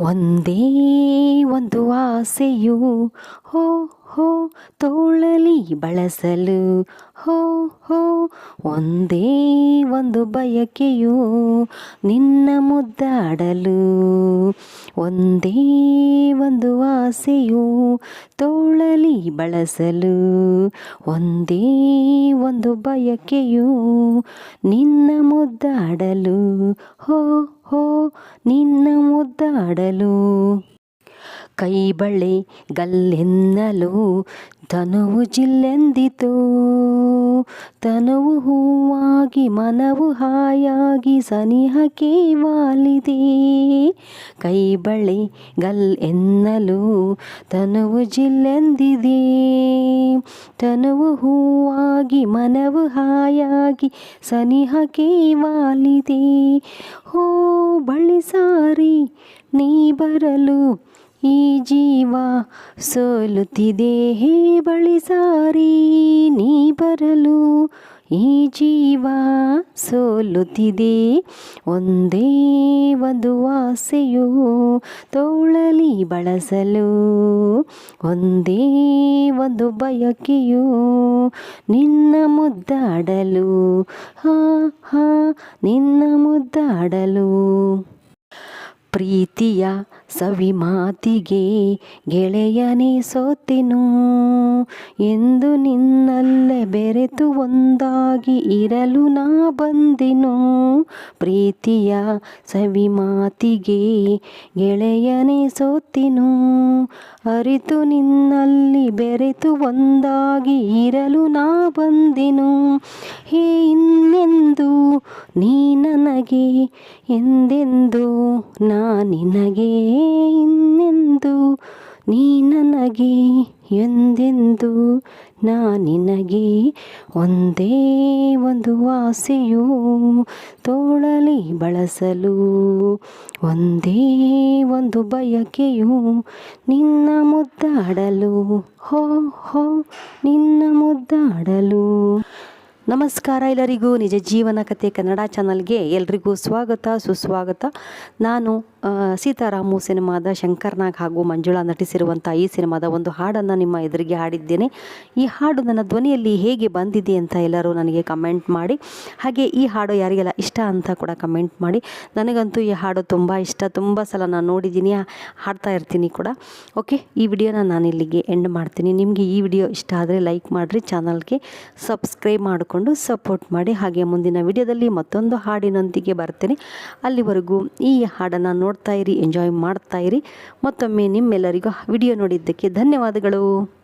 ಒಂದೇ ಒಂದು ಆಸೆಯು, ಹೋ ಹೋ, ತೋಳಲಿ ಬಳಸಲು, ಹೋ ಹೋ, ಒಂದೇ ಒಂದು ಬಯಕೆಯು ನಿನ್ನ ಮುದ್ದಾಡಲು, ಒಂದೇ ಒಂದು ಆಸೆಯು ತೋಳಲಿ ಬಳಸಲು. ಒಂದೇ ಒಂದು ಬಯಕೆಯು ನಿನ್ನ ಮುದ್ದಾಡಲು. ಹೋ ಹೋ, ನಿನ್ನ ಮುದ್ದಾಡಲು. ಕೈ ಬಳೆ ಗಲ್ಲೆನ್ನಲು ತನುವು ಜಿಲ್ಲೆಂದಿತು. ತನುವು ಹೂವಾಗಿ, ಮನವು ಹಾಯಾಗಿ ಸನಿಹ ಕೇವಾಲಿದೆ ಕೈ ಬಳಿ ಗಲ್ ಎನ್ನಲು ತನುವು ಜಿಲ್ಲೆಂದಿದೆ. ತನುವು ಹೂವಾಗಿ, ಮನವು ಹಾಯಾಗಿ ಸನಿಹ ಕೇವಾಲಿದೆ ಹೋ, ಬಳಿ ಸಾರಿ, ನೀ ಬರಲು ಈ ಜೀವ ಸೋಲುತ್ತಿದೆ. ಹೇ ಬಳಿ ಸಾರಿ, ನೀ ಬರಲು. ಈ ಜೀವ ಸೋಲುತ್ತಿದೆ. ಒಂದೇ ಒಂದು ಆಸೆಯು ತೋಳಲಿ ಬಳಸಲು. ಒಂದೇ ಒಂದು ಬಯಕೆಯು ನಿನ್ನ ಮುದ್ದಾಡಲು. ಹಾ ಹಾ, ನಿನ್ನ ಮುದ್ದಾಡಲು. ಪ್ರೀತಿಯ ಸವಿ ಮಾತಿಗೆ ಗೆಳೆಯನೇ ಸೋತಿನು. ಎಂದು ನಿನ್ನಲ್ಲೇ ಬೆರೆತು ಒಂದಾಗಿ ಇರಲು ನಾ ಬಂದಿನು. ಪ್ರೀತಿಯ ಸವಿ ಮಾತಿಗೆ ಗೆಳೆಯನೇ ಸೋತಿನು. ಅರಿತು ನಿನ್ನಲ್ಲಿ ಬೆರೆತು ಒಂದಾಗಿ ಇರಲು ನಾ ಬಂದಿನು. ಹೇ ಇನ್ನೆಂದು ನೀ ನನಗೆ, ಎಂದೆಂದು ನಾ ನಿನಗೆ ಇನ್ನೆಂದು ನೀ ನನಗೆ ಎಂದೆಂದು, ನಾ ನಿನಗೆ ಒಂದೇ ಒಂದು ಆಸೆಯು ತೋಳಲಿ ಬಳಸಲು, ಒಂದೇ ಒಂದು ಬಯಕೆಯು ನಿನ್ನ ಮುದ್ದಾಡಲು, ಹೋ ಹೋ, ನಿನ್ನ ಮುದ್ದಾಡಲು. ನಮಸ್ಕಾರ ಎಲ್ಲರಿಗೂ, ನಿಜ ಜೀವನ ಕಥೆ ಕನ್ನಡ ಚಾನಲ್ಗೆ ಎಲ್ರಿಗೂ ಸ್ವಾಗತ, ಸುಸ್ವಾಗತ. ನಾನು ಸೀತಾರಾಮು ಸಿನಿಮಾದ ಶಂಕರ್ನಾಗ್ ಹಾಗೂ ಮಂಜುಳಾ ನಟಿಸಿರುವಂಥ ಈ ಸಿನಿಮಾದ ಒಂದು ಹಾಡನ್ನು ನಿಮ್ಮ ಎದುರಿಗೆ ಹಾಡಿದ್ದೇನೆ. ಈ ಹಾಡು ನನ್ನ ಧ್ವನಿಯಲ್ಲಿ ಹೇಗೆ ಬಂದಿದೆ ಅಂತ ಎಲ್ಲರೂ ನನಗೆ ಕಮೆಂಟ್ ಮಾಡಿ. ಹಾಗೆ ಈ ಹಾಡು ಯಾರಿಗೆಲ್ಲ ಇಷ್ಟ ಅಂತ ಕೂಡ ಕಮೆಂಟ್ ಮಾಡಿ. ನನಗಂತೂ ಈ ಹಾಡು ತುಂಬ ಇಷ್ಟ. ತುಂಬ ಸಲ ನಾನು ನೋಡಿದ್ದೀನಿ, ಹಾಡ್ತಾ ಇರ್ತೀನಿ ಕೂಡ. ಓಕೆ ಈ ವಿಡಿಯೋನ ನಾನು ಇಲ್ಲಿಗೆ ಎಂಡ್ ಮಾಡ್ತೀನಿ. ನಿಮಗೆ ಈ ವಿಡಿಯೋ ಇಷ್ಟ ಆದರೆ ಲೈಕ್ ಮಾಡಿರಿ, ಚಾನಲ್ಗೆ ಸಬ್ಸ್ಕ್ರೈಬ್ ಮಾಡಿಕೊಂಡು ಸಪೋರ್ಟ್ ಮಾಡಿ. ಹಾಗೆ ಮುಂದಿನ ವಿಡಿಯೋದಲ್ಲಿ ಮತ್ತೊಂದು ಹಾಡಿನೊಂದಿಗೆ ಬರ್ತೇನೆ. ಅಲ್ಲಿವರೆಗೂ ಈ ಹಾಡನ್ನು ನೋಡ್ತಾ ಇರಿ ಎಂಜಾಯ್ ಮಾಡ್ತಾ ಇರಿ. ಮತ್ತೊಮ್ಮೆ ನಿಮ್ಮೆಲ್ಲರಿಗೂ ವಿಡಿಯೋ ನೋಡಿದ್ದಕ್ಕೆ ಧನ್ಯವಾದಗಳು.